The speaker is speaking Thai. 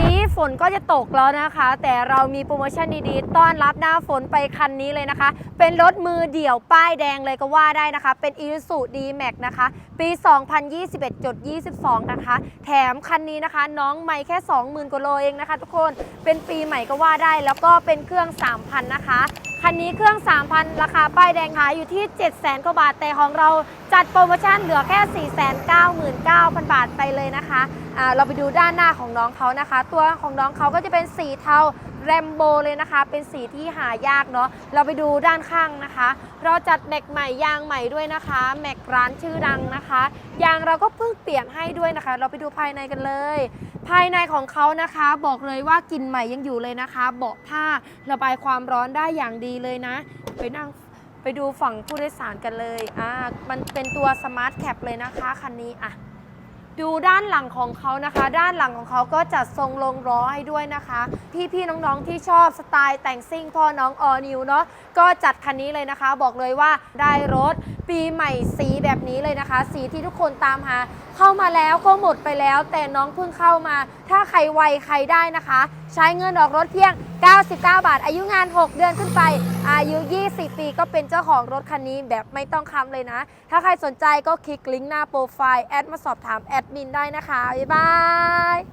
นี้ฝนก็จะตกแล้วนะคะ แต่เรามีโปรโมชั่นดีๆ ต้อนรับหน้าฝนไปคันนี้เลยนะคะ เป็นรถมือเดี่ยวป้ายแดงเลยก็ว่าได้นะคะ เป็น i s u d m a x นะคะ ปี 2021.22 นะคะ แถมคันนี้นะคะ น้องใหม่แค่ 20,000กว่าโลเองนะคะ ทุกคนเป็นปีใหม่ก็ว่าได้ แล้วก็เป็นเครื่อง 3,000 นะคะคันนี้เครื่อง 3,000 ราคาป้ายแดงขายอยู่ที่ 700,000กว่าบาท แต่ของเราจัดโปรโมชั่นเหลือแค่ 499,000 บาทไปเลยนะคะอ่าเราไปดูด้านหน้าของน้องเขานะคะ ตัวของน้องเขาก็จะเป็นสีเทาแรมโบเลยนะคะ เป็นสีที่หายากเนาะ เราไปดูด้านข้างนะคะ เราจัดแม็กใหม่ยางใหม่ด้วยนะคะ แม็กร้านชื่อดังนะคะ ยาง เราก็เพิ่งเปลี่ยนให้ด้วยนะคะ เราไปดูภายในกันเลย ภายในของเขานะคะ บอกเลยว่ากลิ่นใหม่ยังอยู่เลยนะคะ เบาะผ้าระบายความร้อนได้อย่างดีเลยนะ ไปนั่งไปดูฝั่งผู้โดยสารกันเลยอ่ามันเป็นตัวสมาร์ทแคปเลยนะคะคันนี้อะ ดูด้านหลังของเขานะคะ ด้านหลังของเขาก็จัดทรงลงล้อให้ด้วยนะคะ พี่ๆน้องๆที่ชอบสไตล์แต่งซิ่งพ่อน้องออนิวเนาะก็จัดคันนี้เลยนะคะ บอกเลยว่าได้รถปีใหม่สีแบบนี้เลยนะคะ สีที่ทุกคนตามหา เข้ามาแล้วก็หมดไปแล้ว แต่น้องเพิ่งเข้ามา ถ้าใครไวใครได้นะคะ ใช้เงินออกรถเพียง 99 บาท อายุงาน 6 เดือนขึ้นไป อายุ 20 ปีก็เป็นเจ้าของรถคันนี้แบบไม่ต้องคำเลยนะ ถ้าใครสนใจก็คลิกลิงก์หน้าโปรไฟล์แอดมาสอบถามแอดมินได้นะคะ บ๊ายบาย